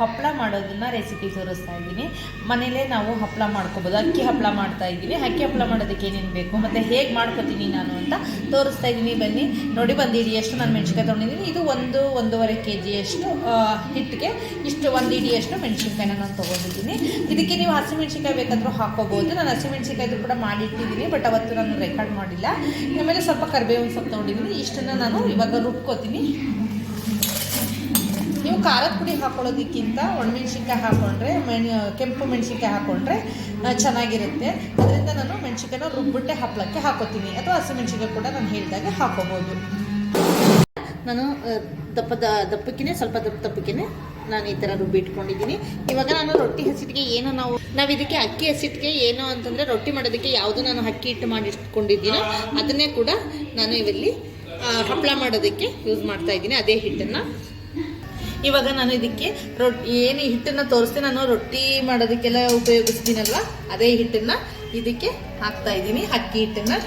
ಹಪ್ಪಳ ಮಾಡೋದನ್ನ ರೆಸಿಪಿ ತೋರಿಸ್ತಾ ಇದ್ದೀನಿ. ಮನೇಲೇ ನಾವು ಹಪ್ಪಳ ಮಾಡ್ಕೋಬೋದು. ಅಕ್ಕಿ ಹಪ್ಪಳ ಮಾಡ್ತಾ ಇದ್ದೀನಿ. ಅಕ್ಕಿ ಹಪ್ಪಳ ಮಾಡೋದಕ್ಕೆ ಏನೇನು ಬೇಕು? ಮತ್ತು ಹೇಗೆ ಮಾಡ್ಕೋತೀನಿ ನಾನು ಅಂತ ತೋರಿಸ್ತಾ ಇದ್ದೀನಿ. ಬನ್ನಿ. ನೋಡಿ ಒಂದು ಎಷ್ಟು ನಾನು ಮೆಣಸಿನ್ಕಾಯಿ ತೊಗೊಂಡಿದ್ದೀನಿ. ಇದು ಒಂದು ಒಂದೂವರೆ ಕೆ ಜಿಯಷ್ಟು ಹಿಟ್ಟಿಗೆ ಇಷ್ಟು ಒಂದು ಇಡಿಯಷ್ಟು ಮೆಣಸಿನ್ಕಾಯಿನ ನಾನು ತೊಗೊಂಡಿದ್ದೀನಿ. ಇದಕ್ಕೆ ನೀವು ಹಸಿಮೆಣಸಿನ್ಕಾಯಿ ಬೇಕಾದರೂ ಹಾಕೋಬೋದು. ನಾನು ಹಸಿಮೆಣಸಿನ್ಕಾಯ್ದು ಕೂಡ ಮಾಡಿಟ್ಟಿದ್ದೀನಿ ಬಟ್ ಅವತ್ತು ನಾನು ರೆಕಾರ್ಡ್ ಮಾಡಿಲ್ಲ. ಆಮೇಲೆ ಸ್ವಲ್ಪ ಕರಿಬೇವಿನ ಸೊಪ್ಪು ತೊಗೊಂಡಿದ್ದೀನಿ. ಇಷ್ಟನ್ನು ನಾನು ಇವಾಗ ರುಬ್ಕೋತೀನಿ. ನೀವು ಖಾರದ ಪುಡಿ ಹಾಕೊಳ್ಳೋದಕ್ಕಿಂತ ಒಣಮೆಣ್ಸಿನ್ಕಾಯಿ ಹಾಕೊಂಡ್ರೆ, ಮೆಣ್, ಕೆಂಪು ಮೆಣಸಿನ್ಕಾಯಿ ಹಾಕೊಂಡ್ರೆ ಚೆನ್ನಾಗಿರುತ್ತೆ. ಅದರಿಂದ ನಾನು ಮೆಣಸಿನ್ಕಾಯಿನ ರುಬ್ಬಿಟ್ಟೆ ಹಪ್ಪಳಕ್ಕೆ ಹಾಕೋತೀನಿ. ಅಥವಾ ಹಸಿಮೆಣಸಿನ್ಕಾಯಿ ಕೂಡ ನಾನು ಹೇಳಿದಾಗೆ ಹಾಕೋಬೋದು. ನಾನು ದಪ್ಪ ದಪ್ಪದ, ದಪ್ಪಕ್ಕಿನೇ, ಸ್ವಲ್ಪ ದಪ್ಪ ದಪ್ಪಕ್ಕೇನೆ ನಾನು ಈ ಥರ ರುಬ್ಬಿ ಇಟ್ಕೊಂಡಿದ್ದೀನಿ. ಇವಾಗ ನಾನು ರೊಟ್ಟಿ ಹಸಿಟ್ಟಿಗೆ ಏನೋ ನಾವು ನಾವು ಇದಕ್ಕೆ ಅಕ್ಕಿ ಹಸಿಟ್ಟಿಗೆ ಏನು ಅಂತಂದರೆ ರೊಟ್ಟಿ ಮಾಡೋದಕ್ಕೆ ಯಾವುದು ನಾನು ಅಕ್ಕಿ ಹಿಟ್ಟು ಮಾಡಿ ಇಟ್ಕೊಂಡಿದ್ದೀನೋ ಅದನ್ನೇ ಕೂಡ ನಾನು ಇವಲ್ಲಿ ಹಪ್ಪಳ ಮಾಡೋದಕ್ಕೆ ಯೂಸ್ ಮಾಡ್ತಾ ಇದ್ದೀನಿ. ಅದೇ ಹಿಟ್ಟನ್ನು. ಇವಾಗ ನಾನು ಇದಕ್ಕೆ ರೊಟ್ಟಿ ಏನು ಹಿಟ್ಟನ್ನು ತೋರಿಸ್ತೀನಿ, ನಾನು ರೊಟ್ಟಿ ಮಾಡೋದಕ್ಕೆಲ್ಲ ಉಪಯೋಗಿಸ್ತೀನಲ್ವ? ಅದೇ ಹಿಟ್ಟನ್ನು ಇದಕ್ಕೆ ಹಾಕ್ತಾ ಇದ್ದೀನಿ, ಅಕ್ಕಿ ಹಿಟ್ಟನ್ನು.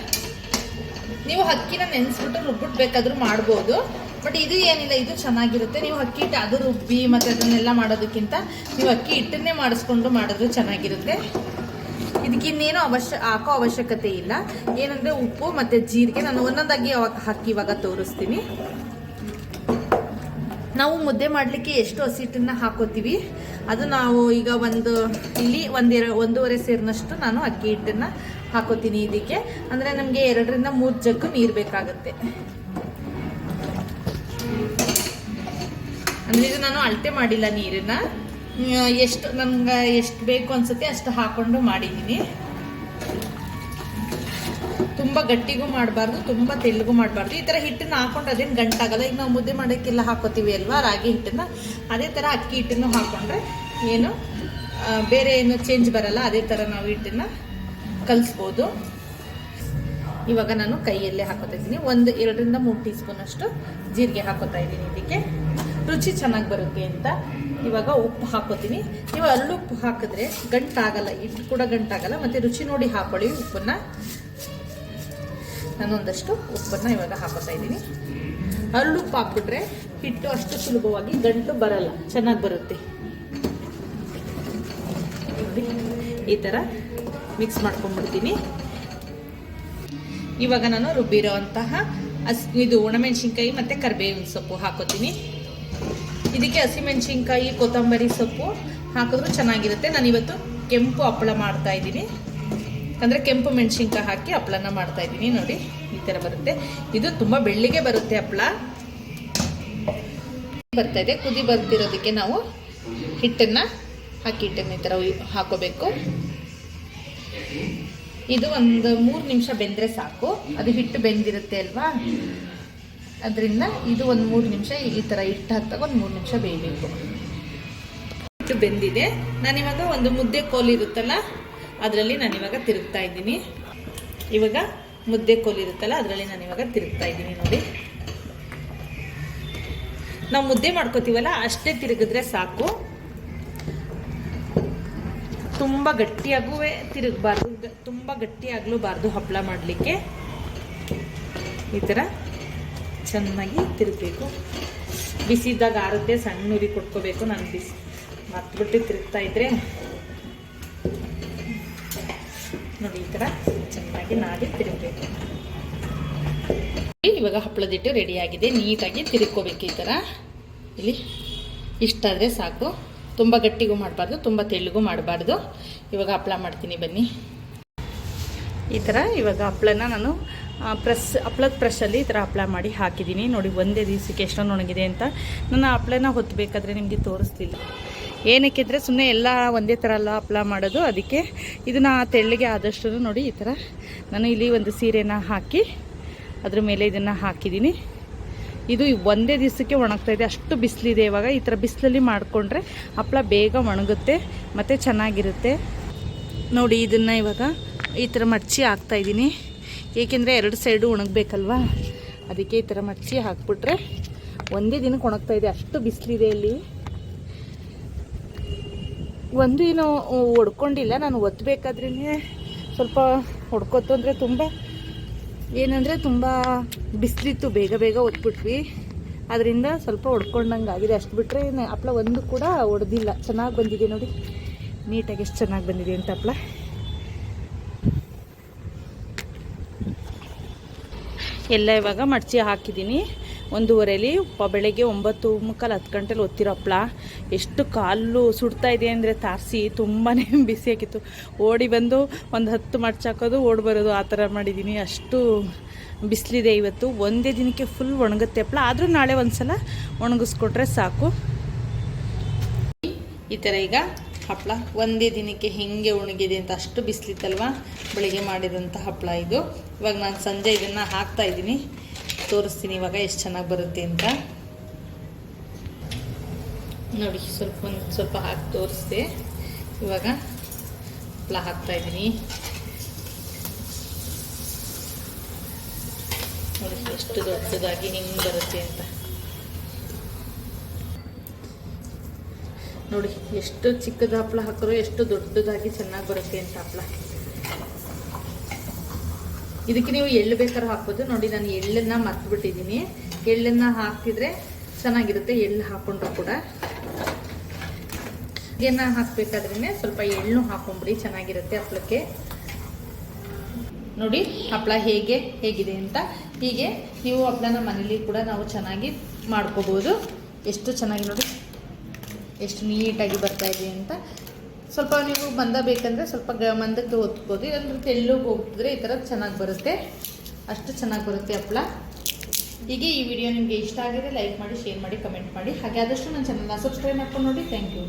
ನೀವು ಅಕ್ಕಿನ ನೆನೆಸ್ಬಿಟ್ಟು ರುಬ್ಬಿಟ್ಟು ಬೇಕಾದರೂ ಮಾಡ್ಬೋದು, ಬಟ್ ಇದು ಏನಿಲ್ಲ, ಇದು ಚೆನ್ನಾಗಿರುತ್ತೆ. ನೀವು ಅಕ್ಕಿ ಹಿಟ್ಟು ಅದು ರುಬ್ಬಿ ಮತ್ತು ಅದನ್ನೆಲ್ಲ ಮಾಡೋದಕ್ಕಿಂತ ನೀವು ಅಕ್ಕಿ ಹಿಟ್ಟನ್ನೇ ಮಾಡಿಸ್ಕೊಂಡು ಮಾಡಿದ್ರೆ ಚೆನ್ನಾಗಿರುತ್ತೆ. ಇದಕ್ಕೆ ಇನ್ನೇನು ಅವಶ್ಯ, ಹಾಕೋ ಅವಶ್ಯಕತೆ ಇಲ್ಲ. ಏನಂದರೆ ಉಪ್ಪು ಮತ್ತು ಜೀರಿಗೆ, ನಾನು ಒಂದೊಂದಾಗಿ ಅವಾಗ ಹಾಕಿ ಇವಾಗ ತೋರಿಸ್ತೀನಿ. ನಾವು ಮುದ್ದೆ ಮಾಡಲಿಕ್ಕೆ ಎಷ್ಟು ಹಸಿಟ್ಟನ್ನು ಹಾಕೋತೀವಿ. ಅದು ನಾವು ಈಗ ಒಂದು, ಇಲ್ಲಿ ಒಂದೆರ, ಒಂದೂವರೆ ಸೇರಿನಷ್ಟು ನಾನು ಅಕ್ಕಿ ಹಿಟ್ಟನ್ನು ಹಾಕೋತೀನಿ ಇದಕ್ಕೆ. ಅಂದರೆ ನಮಗೆ ಎರಡರಿಂದ ಮೂರು ಜಗ್ಗು ನೀರು ಬೇಕಾಗುತ್ತೆ. ಅಂದರೆ ಇದು ನಾನು ಅಳತೆ ಮಾಡಿಲ್ಲ ನೀರನ್ನು. ಎಷ್ಟು, ನಮ್ಗೆ ಎಷ್ಟು ಬೇಕು ಅನ್ಸುತ್ತೆ ಅಷ್ಟು ಹಾಕೊಂಡು ಮಾಡಿದ್ದೀನಿ. ತುಂಬ ಗಟ್ಟಿಗೂ ಮಾಡಬಾರ್ದು, ತುಂಬ ತೆಳ್ಳಗೂ ಮಾಡಬಾರ್ದು. ಈ ಥರ ಹಿಟ್ಟನ್ನು ಹಾಕೊಂಡು ಅದೇನು ಗಂಟಾಗಲ್ಲ. ಈಗ ನಾವು ಮುದ್ದೆ ಮಾಡೋಕ್ಕೆಲ್ಲ ಹಾಕೋತೀವಿ ಅಲ್ವಾ? ರಾಗಿ ಹಿಟ್ಟನ್ನು. ಅದೇ ಥರ ಅಕ್ಕಿ ಹಿಟ್ಟನ್ನು ಹಾಕೊಂಡ್ರೆ ಏನು ಬೇರೆ ಏನು ಚೇಂಜ್ ಬರಲ್ಲ. ಅದೇ ಥರ ನಾವು ಹಿಟ್ಟನ್ನು ಕಲಿಸ್ಬೋದು. ಇವಾಗ ನಾನು ಕೈಯಲ್ಲೇ ಹಾಕೋತಾ ಇದ್ದೀನಿ. ಒಂದು, ಎರಡರಿಂದ ಮೂರು ಟೀ ಸ್ಪೂನಷ್ಟು ಜೀರಿಗೆ ಹಾಕೋತಾ ಇದ್ದೀನಿ ಇದಕ್ಕೆ. ರುಚಿ ಚೆನ್ನಾಗಿ ಬರುತ್ತೆ ಅಂತ ಇವಾಗ ಉಪ್ಪು ಹಾಕೋತೀನಿ. ನೀವು ಅಲ್ಲುಪ್ಪು ಹಾಕಿದ್ರೆ ಗಂಟಾಗಲ್ಲ ಇಟ್ಟು ಕೂಡ ಗಂಟಾಗಲ್ಲ. ಮತ್ತು ರುಚಿ ನೋಡಿ ಹಾಕೊಳ್ಳಿ ಉಪ್ಪನ್ನು. ನಾನು ಒಂದಷ್ಟು ಉಪ್ಪನ್ನು ಇವಾಗ ಹಾಕೋತಾ ಇದ್ದೀನಿ. ಅಲ್ಲುಪ್ಪು ಹಾಕ್ಬಿಟ್ರೆ ಹಿಟ್ಟು ಅಷ್ಟು ಸುಲಭವಾಗಿ ಗಂಟು ಬರಲ್ಲ, ಚೆನ್ನಾಗಿ ಬರುತ್ತೆ. ಈ ಥರ ಮಿಕ್ಸ್ ಮಾಡ್ಕೊಂಡ್ಬಿಡ್ತೀನಿ. ಇವಾಗ ನಾನು ರುಬ್ಬಿರೋ ಅಂತಹ ಹಸ್ ಇದು ಒಣಮೆಣಸಿನ್ಕಾಯಿ ಮತ್ತು ಕರಿಬೇವಿನ ಸೊಪ್ಪು ಹಾಕೋತೀನಿ. ಇದಕ್ಕೆ ಹಸಿಮೆಣಸಿನ್ಕಾಯಿ, ಕೊತ್ತಂಬರಿ ಸೊಪ್ಪು ಹಾಕಿದ್ರು ಚೆನ್ನಾಗಿರುತ್ತೆ. ನಾನು ಇವತ್ತು ಕೆಂಪು ಹಪ್ಪಳ ಮಾಡ್ತಾ ಇದ್ದೀನಿ. ಅಂದರೆ ಕೆಂಪು ಮೆಣಸಿನ್ಕಾಯಿ ಹಾಕಿ ಹಪ್ಪಳನ ಮಾಡ್ತಾ ಇದ್ದೀನಿ, ನೋಡಿ. ಈ ಥರ ಬರುತ್ತೆ. ಇದು ತುಂಬ ಬೆಳ್ಳಿಗೆ ಬರುತ್ತೆ ಹಪ್ಪಳ ಬರ್ತಾ ಇದೆ. ಕುದಿ ಬರ್ತಿರೋದಕ್ಕೆ ನಾವು ಹಿಟ್ಟನ್ನು ಹಾಕಿ ಹಿಟ್ಟನ್ನು ಈ ಥರ ಹಾಕೋಬೇಕು. ಇದು ಒಂದು ಮೂರು ನಿಮಿಷ ಬೆಂದರೆ ಸಾಕು. ಅದು ಹಿಟ್ಟು ಬೆಂದಿರುತ್ತೆ ಅಲ್ವಾ? ಅದರಿಂದ ಇದು ಒಂದು ಮೂರು ನಿಮಿಷ ಈ ಥರ ಹಿಟ್ಟು ಹಾಕ್ತಾಗ ಒಂದು ಮೂರು ನಿಮಿಷ ಬೇಯಬೇಕು. ಹಿಟ್ಟು ಬೆಂದಿದೆ. ನಾನಿವಾಗ ಒಂದು ಮುದ್ದೆ ಕೋಲ್ ಇರುತ್ತಲ್ಲ ಅದರಲ್ಲಿ ನಾನು ಇವಾಗ ತಿರುಗ್ತಾ ಇದ್ದೀನಿ. ಇವಾಗ ಮುದ್ದೆ ಕೋಲಿರುತ್ತಲ್ಲ ಅದರಲ್ಲಿ ಇವಾಗ ತಿರುಗ್ತಾ ಇದ್ದೀನಿ ನೋಡಿ. ನಾವು ಮುದ್ದೆ ಮಾಡ್ಕೋತೀವಲ್ಲ, ಅಷ್ಟೇ ತಿರುಗಿದ್ರೆ ಸಾಕು. ತುಂಬ ಗಟ್ಟಿಯಾಗೂ ತಿರುಗಬಾರ್ದು ತುಂಬ ಗಟ್ಟಿಯಾಗಲೂಬಾರ್ದು ಹಪ್ಪಳ ಮಾಡಲಿಕ್ಕೆ. ಈ ಥರ ಚೆನ್ನಾಗಿ ತಿರುಗಬೇಕು. ಬಿಸಿದಾಗ ಆರುತ್ತೆ ಸಣ್ಣ ಉರಿ ಕೊಟ್ಕೋಬೇಕು, ನಾನು ಬಿಸಿ ಮತ್ಬಿಟ್ಟು ತಿರುಗ್ತಾ ಇದ್ರೆ. ನೋಡಿ ಈ ಥರ ಚೆನ್ನಾಗಿ ನಾದಿ ತಿರುಗಬೇಕು. ಇವಾಗ ಹಪ್ಪಳದಿಟ್ಟು ರೆಡಿಯಾಗಿದೆ ನೀಟಾಗಿ ತಿರುಗ್ಕೋಬೇಕು ಈ ಥರ. ಇಲ್ಲಿ ಇಷ್ಟಾದರೆ ಸಾಕು. ತುಂಬ ಗಟ್ಟಿಗೂ ಮಾಡಬಾರ್ದು, ತುಂಬ ತೆಳ್ಳಗೂ ಮಾಡಬಾರ್ದು. ಇವಾಗ ಹಪ್ಪಳ ಮಾಡ್ತೀನಿ ಬನ್ನಿ. ಈ ಥರ ಇವಾಗ ಹಪ್ಪಳನ ನಾನು ಪ್ರೆಸ್, ಹಪ್ಪಳದ ಪ್ರೆಸ್ಸಲ್ಲಿ ಈ ಥರ ಹಪ್ಪಳ ಮಾಡಿ ಹಾಕಿದ್ದೀನಿ. ನೋಡಿ, ಒಂದೇ ದಿವಸಕ್ಕೆ ಎಷ್ಟೊಂದು ಒಣಗಿದೆ ಅಂತ. ನನ್ನ ಹಪ್ಪಳನ ಹೊತ್ತಬೇಕಾದ್ರೆ ನಿಮಗೆ ತೋರಿಸ್ಲಿಲ್ಲ. ಏನಕ್ಕೆ ಅಂದರೆ ಸುಮ್ಮನೆ ಎಲ್ಲ ಒಂದೇ ಥರ ಎಲ್ಲ ಹಪ್ಪಳ ಮಾಡೋದು. ಅದಕ್ಕೆ ಇದನ್ನು ತೆಳ್ಳಗೆ ಆದಷ್ಟು ನೋಡಿ ಈ ಥರ ನಾನು ಇಲ್ಲಿ ಒಂದು ಸೀರೆನ ಹಾಕಿ ಅದ್ರ ಮೇಲೆ ಇದನ್ನು ಹಾಕಿದ್ದೀನಿ ಇದು ಒಂದೇ ದಿವಸಕ್ಕೆ ಒಣಗ್ತಾ ಇದೆ. ಅಷ್ಟು ಬಿಸಿಲಿದೆ ಇವಾಗ. ಈ ಥರ ಬಿಸಿಲಲ್ಲಿ ಮಾಡಿಕೊಂಡ್ರೆ ಹಪ್ಪಳ ಬೇಗ ಒಣಗುತ್ತೆ, ಮತ್ತು ಚೆನ್ನಾಗಿರುತ್ತೆ. ನೋಡಿ ಇದನ್ನು ಇವಾಗ ಈ ಥರ ಮಡಚಿ ಹಾಕ್ತಾಯಿದ್ದೀನಿ ಏಕೆಂದರೆ ಎರಡು ಸೈಡು ಒಣಗಬೇಕಲ್ವಾ? ಅದಕ್ಕೆ ಈ ಥರ ಮಡಚಿ ಹಾಕ್ಬಿಟ್ರೆ ಒಂದೇ ದಿನಕ್ಕೆ ಒಣಗ್ತಾ ಇದೆ. ಅಷ್ಟು ಬಿಸಿಲಿದೆ ಇಲ್ಲಿ. ಒಂದು ಏನು ಹೊಡ್ಕೊಂಡಿಲ್ಲ, ನಾನು ಒತ್ತಬೇಕಾದ್ರೇ ಸ್ವಲ್ಪ ಹೊಡ್ಕೊತು ಅಂದರೆ ತುಂಬ, ಏನಂದರೆ ತುಂಬ ಬಿಸಿಲಿತ್ತು, ಬೇಗ ಬೇಗ ಒತ್ಬಿಟ್ವಿ. ಅದರಿಂದ ಸ್ವಲ್ಪ ಹೊಡ್ಕೊಂಡಂಗೆ ಆಗಿದೆ. ಅಷ್ಟು ಬಿಟ್ಟರೆ ಹಪ್ಳ ಒಂದು ಕೂಡ ಹೊಡೆದಿಲ್ಲ. ಚೆನ್ನಾಗಿ ಬಂದಿದೆ ನೋಡಿ. ನೀಟಾಗಿ ಎಷ್ಟು ಚೆನ್ನಾಗಿ ಬಂದಿದೆ ಅಂತ ಹಪ್ಳ. ಎಲ್ಲ ಇವಾಗ ಮಡಚಿ ಹಾಕಿದ್ದೀನಿ. ಒಂದೂವರೆಲಿ ಬೆಳಗ್ಗೆ ಒಂಬತ್ತು ಮುಕ್ಕಾಲು ಹತ್ತು ಗಂಟೆಲಿ ಒತ್ತಿರೋ ಹಪ್ಪಳ ಎಷ್ಟು ಕಾಲು ಸುಡ್ತಾ ಇದೆ ಅಂದರೆ ತಾರಿಸಿ ತುಂಬಾ ಬಿಸಿ ಆಗಿತ್ತು. ಓಡಿ ಬಂದು ಒಂದು ಹತ್ತು ಮಡ್ಚ್ ಹಾಕೋದು, ಓಡಿ ಬರೋದು ಆ ಥರ ಮಾಡಿದ್ದೀನಿ. ಅಷ್ಟು ಬಿಸಿಲಿದೆ ಇವತ್ತು. ಒಂದೇ ದಿನಕ್ಕೆ ಫುಲ್ ಒಣಗುತ್ತೆ ಹಪ್ಪಳ ಆದರೂ ನಾಳೆ ಒಂದು ಸಲ ಒಣಗಿಸ್ಕೊಟ್ರೆ ಸಾಕು. ಈ ಥರ ಈಗ ಹಪ್ಪಳ ಒಂದೇ ದಿನಕ್ಕೆ ಹೆಂಗೆ ಒಣಗಿದೆ ಅಂತ ಅಷ್ಟು ಬಿಸಿಲಿತ್ತಲ್ವ? ಬೆಳಿಗ್ಗೆ ಮಾಡಿದಂಥ ಹಪ್ಪಳ ಇದು. ಇವಾಗ ನಾನು ಸಂಜೆ ಇದನ್ನು ಹಾಕ್ತಾ ಇದ್ದೀನಿ. ತೋರಿಸ್ತೀನಿ, ಇವಾಗ ಎಷ್ಟು ಚೆನ್ನಾಗಿ ಬರುತ್ತೆ ಅಂತ. ನೋಡಿ, ಸ್ವಲ್ಪ ಒಂದು ಸ್ವಲ್ಪ ಹಾಕಿ ತೋರಿಸ್ದೆ. ಇವಾಗ ಹಪ್ಪಳ ಹಾಕ್ತಾ ಇದ್ದೀನಿ. ನೋಡಿ, ಎಷ್ಟು ದೊಡ್ಡದಾಗಿ ಹಿಂಗೆ ಬರುತ್ತೆ ಅಂತ. ನೋಡಿ, ಎಷ್ಟು ಚಿಕ್ಕದ ಹಪ್ಪಳ ಹಾಕಿದ್ರು, ಎಷ್ಟು ದೊಡ್ಡದಾಗಿ ಚೆನ್ನಾಗಿ ಬರುತ್ತೆ ಅಂತ ಹಪ್ಪಳ ಇದಕ್ಕೆ ನೀವು ಎಳ್ಳು ಬೇಕಾದ್ರೂ ಹಾಕ್ಬೋದು. ನೋಡಿ, ನಾನು ಎಳ್ಳನ್ನ ಮರ್ತ್ಬಿಟ್ಟಿದ್ದೀನಿ. ಎಳ್ಳನ್ನ ಹಾಕಿದರೆ ಚೆನ್ನಾಗಿರುತ್ತೆ. ಎಳ್ಳು ಹಾಕೊಂಡ್ರು ಕೂಡ. ಇದನ್ನ ಹಾಕಬೇಕಾದ್ರೇ ಸ್ವಲ್ಪ ಎಳ್ಳು ಹಾಕೊಂಬಿಡಿ ಚೆನ್ನಾಗಿರುತ್ತೆ ಹಪ್ಪಳಕ್ಕೆ ನೋಡಿ ಹಪ್ಪಳ ಹೇಗೆ, ಹೇಗಿದೆ ಅಂತ. ಹೀಗೆ ನೀವು ಹಪ್ಪಳನ ಮನೇಲಿ ಕೂಡ ನಾವು ಚೆನ್ನಾಗಿ ಮಾಡ್ಕೋಬೋದು. ಎಷ್ಟು ಚೆನ್ನಾಗಿ ನೋಡಿ. ಎಷ್ಟು ನೀಟಾಗಿ ಬರ್ತಾ ಇದೆ ಅಂತ. ಸ್ವಲ್ಪ ನೀವು ಮಂದ ಬೇಕಂದರೆ ಸ್ವಲ್ಪ ಗ ಮಂದಕ್ಕೆ ಒತ್ಬೋದು, ಇಲ್ಲಾಂದ್ರೆ ತೆಳ್ಳಗೆ ಹೋಗ್ತಿದ್ರೆ ಈ ಥರ ಚೆನ್ನಾಗಿ ಬರುತ್ತೆ. ಅಷ್ಟು ಚೆನ್ನಾಗಿ ಬರುತ್ತೆ ಹಪ್ಪಳ. ಹೀಗೆ ಈ ವಿಡಿಯೋ ನಿಮಗೆ ಇಷ್ಟ ಆಗಿದೆ ಲೈಕ್ ಮಾಡಿ, ಶೇರ್ ಮಾಡಿ, ಕಮೆಂಟ್ ಮಾಡಿ. ಹಾಗೆ ಆದಷ್ಟು ನನ್ನ ಚಾನಲ್ನ ಸಬ್ಸ್ಕ್ರೈಬ್ ಮಾಡ್ಕೊಂಡು ನೋಡಿ. Thank you